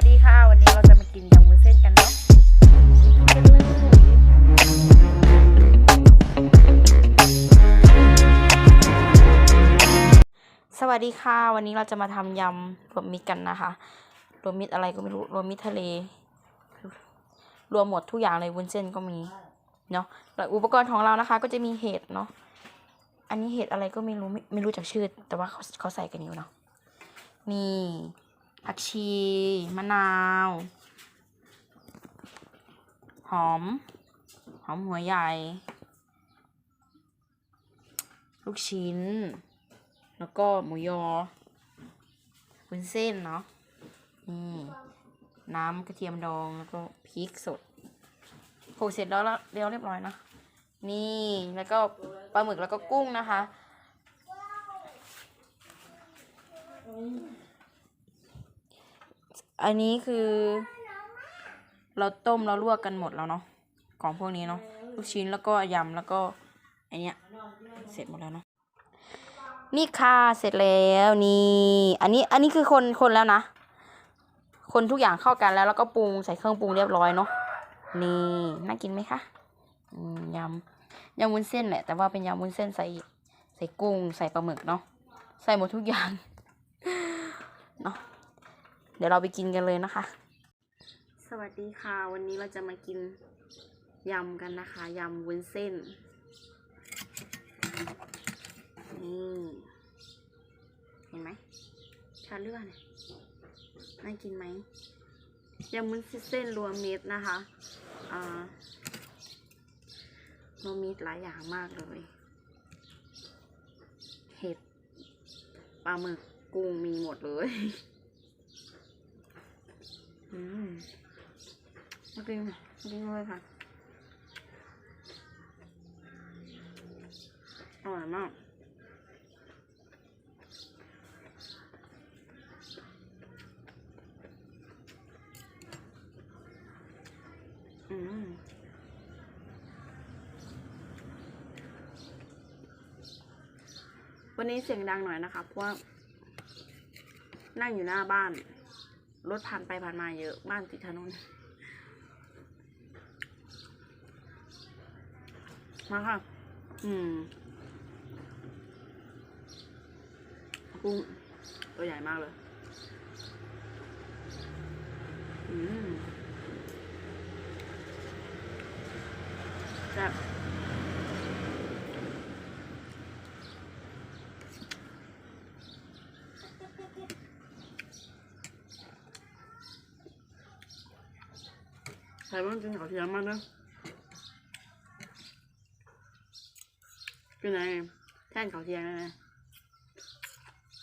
วัสดีค่ะ วันนี้เราจะมากินยำวุ้นเส้นกันเนาะกินเลยสวัสดีค่ะ วันนี้เราจะมาทำยำรวมมิตรกันนะคะ รวมมิตรอะไรก็ไม่รู้ รวมมิตรทะเล รวมหมดทุกอย่างเลยวุ้นเส้นก็มีเนาะแล้วอุปกรณ์ของเรานะคะ ก็จะมีเห็ดเนาะอันนี้เห็ดอะไรก็ไม่รู้ไม่ไม่รู้จักชื่อ แต่ว่าเขาเขาใส่กันอยู่เนาะมี ผักชี มะนาว หอม หอมหัวใหญ่ ลูกชิ้น แล้วก็หมูยอวุ้นเส้นเนาะนี่น้ำกระเทียมดองแล้วก็พริกสดโขลกเสร็จแล้วละเรียวเรียบร้อยนะ นี่แล้วก็ปลาหมึกแล้วก็กุ้งนะคะ อันนี้คือ เราต้มเราลวกกันหมดแล้วเนาะของพวกนี้เนาะลูกชิ้นแล้วก็ยำแล้วก็อันเนี้ยเสร็จหมดแล้วเนาะนี่ค่ะเสร็จแล้วนี่ อันนี้อันนี้คือคนคนแล้วนะ คนทุกอย่างเข้ากันแล้วแล้วก็ปรุงใส่เครื่องปรุงเรียบร้อยเนาะนี่น่ากินไหมคะยำยำวุ้นเส้นแหละแต่ว่าเป็นยำวุ้นเส้นใส่ใส่กุ้งใส่ปลาหมึกเนาะใส่หมดทุกอย่างเนาะ เดี๋ยวเราไปกินกันเลยนะคะ สวัสดีค่ะ วันนี้เราจะมากินยำกันนะคะยำวุ้นเส้นนี่เห็นไหมชาเลือดน่ากินไหมยำวุ้นเส้นรวมมิตรนะคะอ่ารวมมิตรหลายอย่างมากเลยเห็ดปลาหมึกกุ้งมีหมดเลย อืมมากินมากินเลยค่ะอร่อยมากอืมวันนี้เสียงดังหน่อยนะคะเพราะว่านั่งอยู่หน้าบ้าน รถผ่านไปผ่านมาเยอะ บ้านติดถนนมาค่ะ อืมกุ้งตัวใหญ่มากเลย อืมแซ่บ ใครบ้างกินขาวเทียมมาเนอะเป็นไงแท่นขาวเทียมไง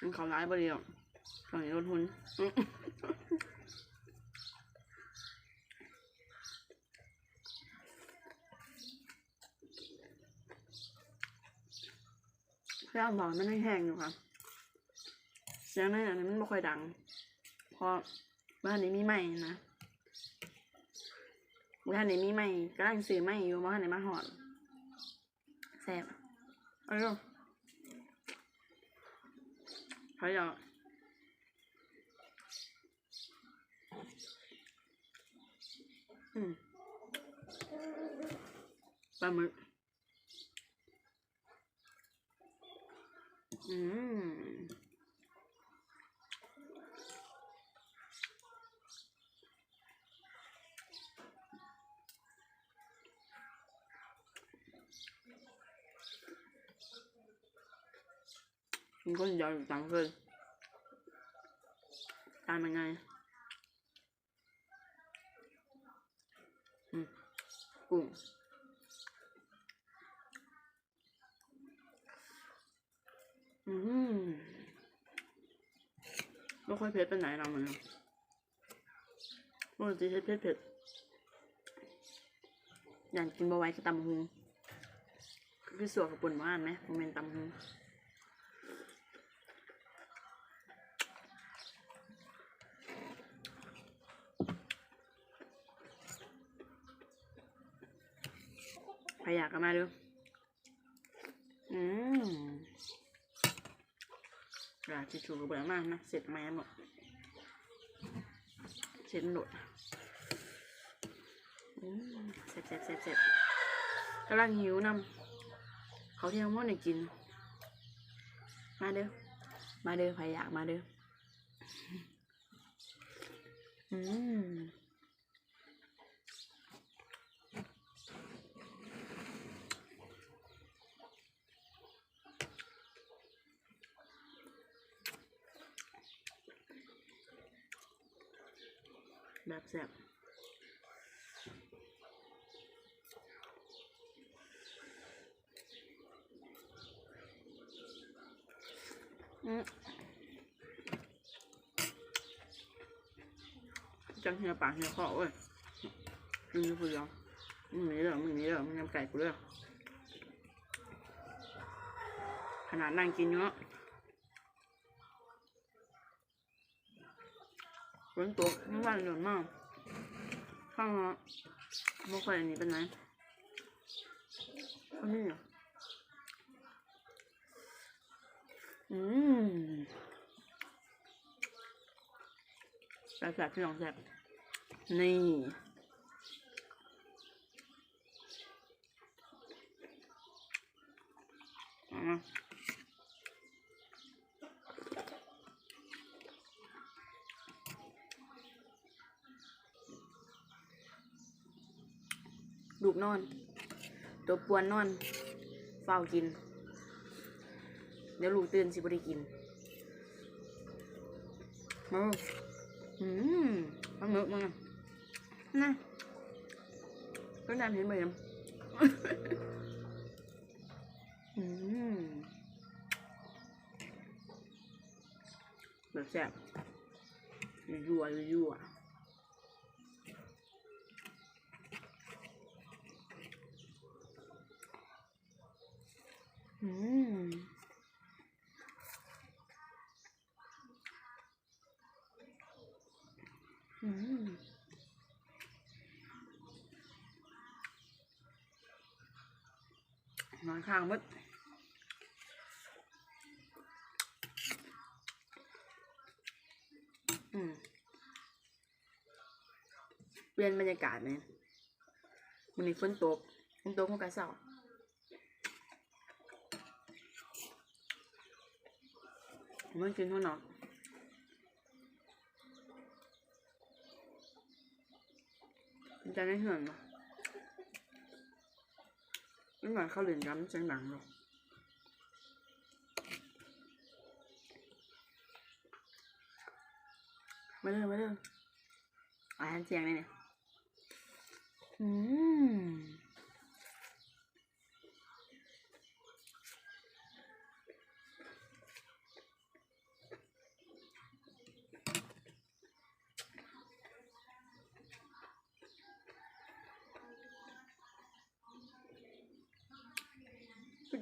มันขาวร้ายบริเวณตอนนี้รถหุ่นอื้อพยายามบอกมันให้แห้งอยู่ค่ะเสียงในอันนี้มันไม่ค่อยดัง เพราะบ้านนี้มีใหม่นะ บ้านนี้มีใหม่กำลังซื้อใหม่อยู่บ้านนี้มาหอดแซ่บเอ้ยพยายามอืมปลาหมึกอืม มันก็ยาวอยู่จังเลยตามยังไงอืมกุ้งอืมไม่ค่อยเผ็ดไปไหนเราเหมือนกันปกติเผ็ดเผ็ดเผ็ดอยากกินบะไว้กับตำฮุงคือสัวนกับปุ่นว่านไหมโมเมนตำฮุง ใคร อยากกันมาดูอืมกระดาษทิชูเบื่อมากนะ เสร็จแมนหมดเส้นหนดอืมแซ่บแซ่บแซ่บแซ่บกำลังหิวนำเขาวที่ทั้งหมดเนี่ยกิน มาเด้อ มาเด้อใครอยากมาเด้อ อืม แบบแซ่บจังเหี่ยปากเหี่ยคอเว้ยมึงนี่ผู้เดียวมึงนี้เด้อมึงนี้เด้อมึงยำไก่กูเด้อขนาดนั่งกินเนาะ ฝนตกทั้งวันหนื่อยมากข้างเนาะไม่ค่อยอันนี้เป็นไงอันนี้เหรออืมแซ่บๆพี่น้องแซ่บนี่เอามาลูก นอน ตัวปวนนอนเฝ้ากิน เดี๋ยวลูกตื่นสิบ่ได้กินมาอืมเอังเงอะมึงนะก็นานเห็นไหมยังอืมแบบแซ่บยั่วยั่ว อืมอืมนอนข้างมึดอืมเปลี่ยนบรรยากาศไหมมันนี้ฝนตกฝนตกมันก็เศร้ามันกินข้างนอกมันจะได้เหือนเนาะไม่เหมือนข้าวเหรียญย้ำเสียงดังหรอกมาเด้อมาเด้ออาหารเสียงเลยเนี่ยอืม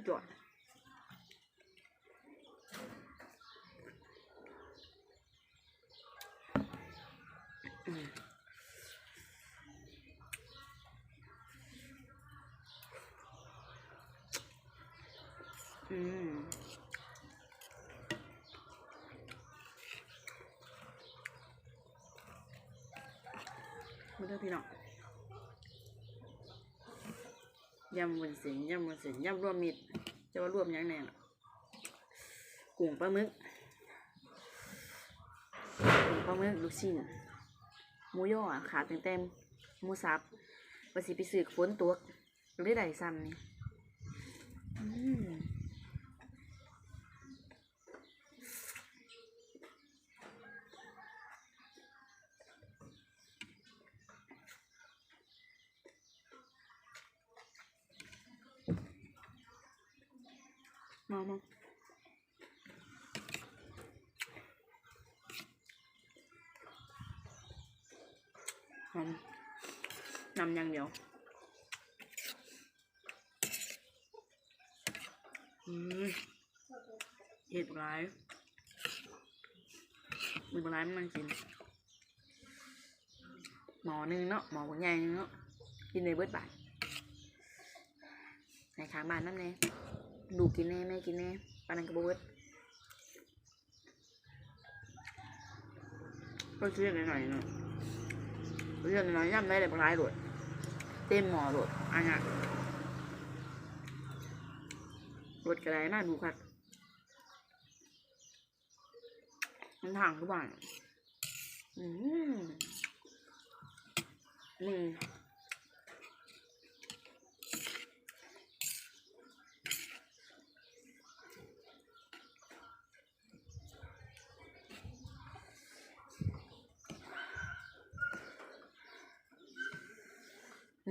สุดยอดอืมอืมมาเด้อพี่ จะว่ารวมยังไงล่ะกุ้งปลาหมึกกุ้งปลาหมึกลูกชิ้นหมูย่ออะขาดเต็มหมูสับว่าสิไปซื้อฝนตัวหรือได้ซ้ำนี่อืมมามาหอมนำอย่างเดียวอืมเห็ดร้ายมือร้ายมัน นั่งกินหมอหนึงเนาะหมอหัวใหญ่หนึงเนาะกิน หนูกกินแน่แม่กินแน่ปานนันกระบิดก็เชื่อหน่อยๆเนาะเรื่องน้อยหน่อยย่ำได้แต่ปลายหลดเต็มหมอหลดอันนี้หลดกระไรน่าดูครับมันห่างทุกบ้านอืมนี่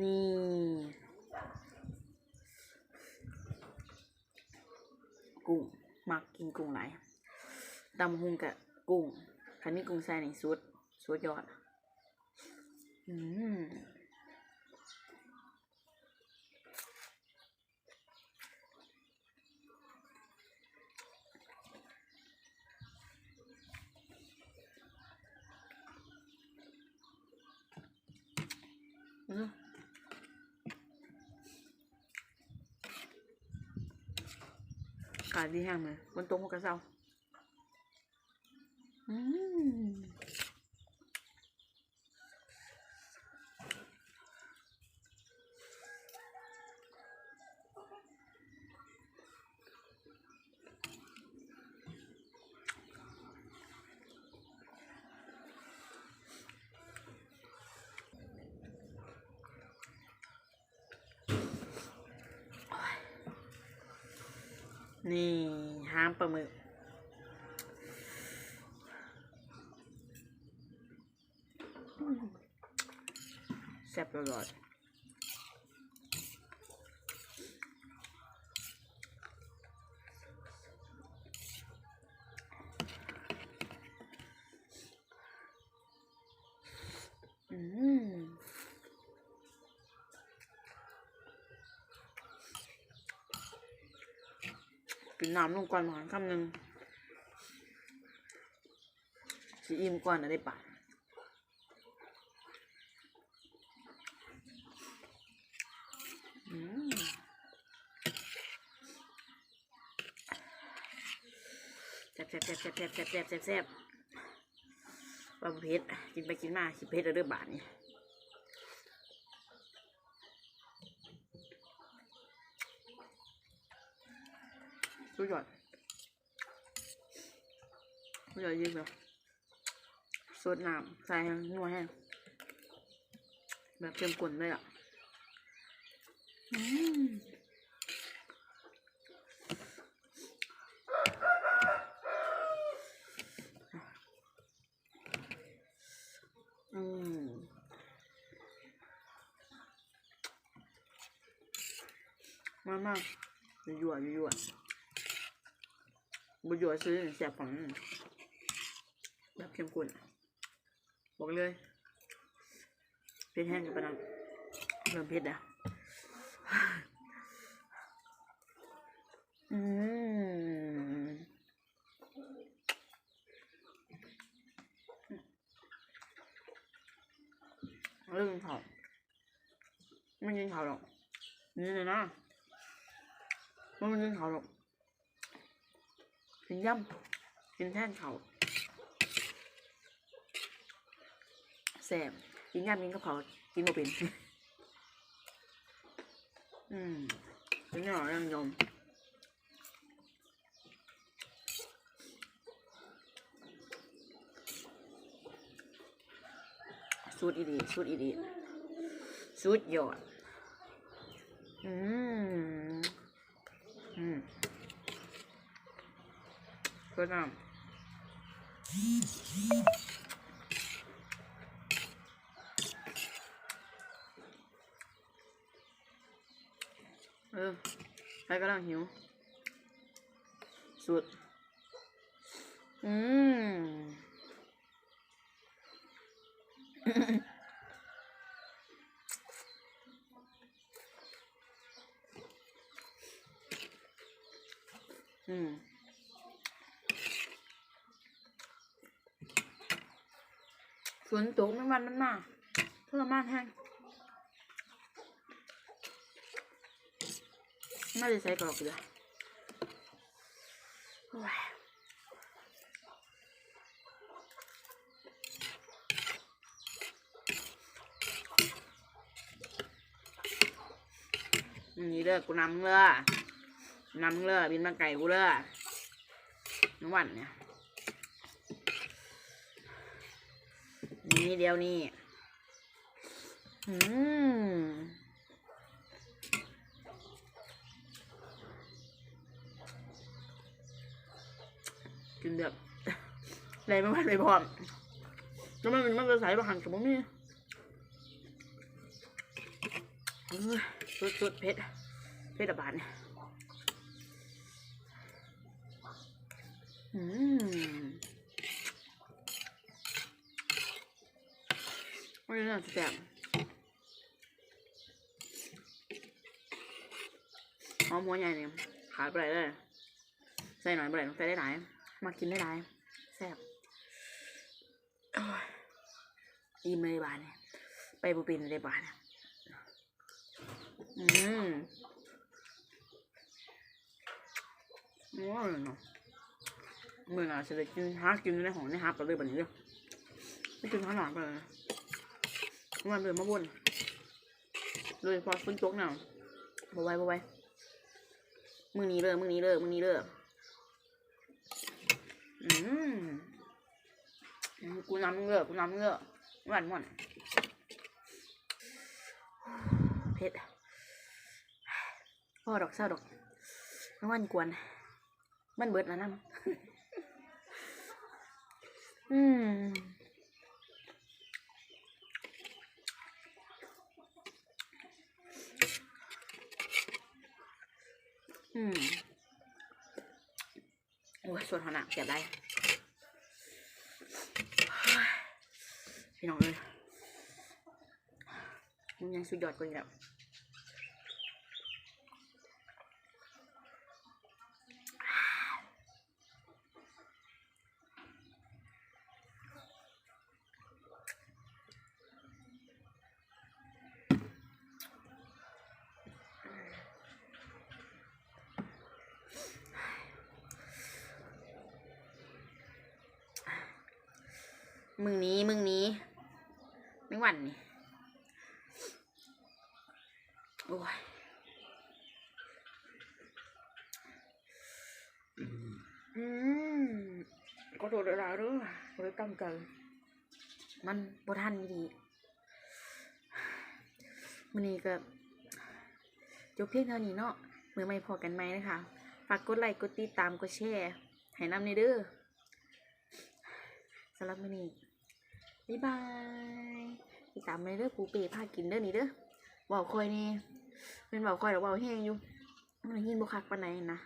นี่ กุ้งมักกินกุ้งไหลตำหุงกับกุ้งคันนี้กุ้งใส่หนซุดซุดยอด อืม อากาศดีแห้งไหมฝนตกมันก็เศรา นี่ห้ามปลาหมึกแซ่บอร่อยอืม กินน้ำลงก่อนหมอนคำหนึ่งสีอิ่มก่อนนะได้ปะอืมแซ่บแซ่บแซ่บแซ่บแซ่บแซ่บแซ่บแซ่บแซ่บว่าบ่เผ็ดกินไปกินมาคิดเผ็ดแล้วเด้อบาทนี่ สุดยอดสุดยอดจริงเลยสดน้ำใส่ห้นัวแห้งแบบเข้มข้นเลยอะอืมอืมมามายั่วยั่ว บุยั่วซื้อเสียบฝังแบบเข้มข้นบอกเลยเพชรแห้งกับปะนังเริ่มเผ็ดอะ อืมเรื่องเขาไม่กินเขาหรอกนี่เลยนะมันไม่กินเขาหรอก กินย่ำกินแท่นเขาแสบกินย่ำกินกับเขากินบ่เป็น อืมกินหน่อยยังยมสูตรอีดีสูตรอีดีสูตรยอด อืม อืม เพื่อนำเออใครกำลังหิว สุด อืม ฝนตกไม่วันนั้นมาทรมานแห้งไม่ได้ใส่กรอกเลยว้าวนี่เลิกกูนำเลิกนำเลิกบินมาไก่กูเลิกน้ำวันเนี่ย นี่เดียวนี่อืมกินแบบอะไรไม่วันไม่พร้อมแล้วมันมันจะใส่บะหันกับมึงนี่เอ้ยสุดสุดเผ็ดเผ็ดอะบานอืมไม่ น่าแซ่บหอมหัวใหญ่เนี่ยขาดไปเลยใส่หน่อยไปเลยใส่ได้หลาย มากินได้หลายแซ่บอ้ยอิ่มเลยบานเนี่ยไปบุปินเลยบานเนี่ยอืมโอ้ยเนาะเมื่อไหร่จะได้กินหากินในของในฮับไปเลยแบบนี้เลยไม่กินข้าวหลามไปเลย มันเดินมาบนเลยพอฝนตกหนาวบไว้บไว้มือนี้เลยมือนี้เลยมือนี้เลยอืมอืมกูน้ำมึงเลยกูน้ำมึงเลยหวานหวานเผ็ดพ่อดอกเศร้าดอกน้ำมันกวน มันเบิดแล้วน้ำอืม อืมโอ้ยส่วนหัวหนักเก็บได้พี่น้องเลยมันยังสุดยอดกว่าอีกแล้วมึงนี้ มึงนี้ ไม่หวั่นนี่ โอ้ย อืมก็โดดอะไรเด้อบ่ได้ตั้งใจมันบทันดีมื้อนี้ก็จบเพียงเท่านี้เนาะมือไม่พอกันไหมนะคะฝากกดไลค์กดติดตามกดแชร์ให้นำในเด้อสำหรับมื้อนี้บ๊ายบายติดตามในเด้อปูเป้พากินเด้อนี่เด้อเว้าคอยนี่เป็นเว้าคอยหรือเว้าแห้งอยู่มันยินบ่คักปานใดนะ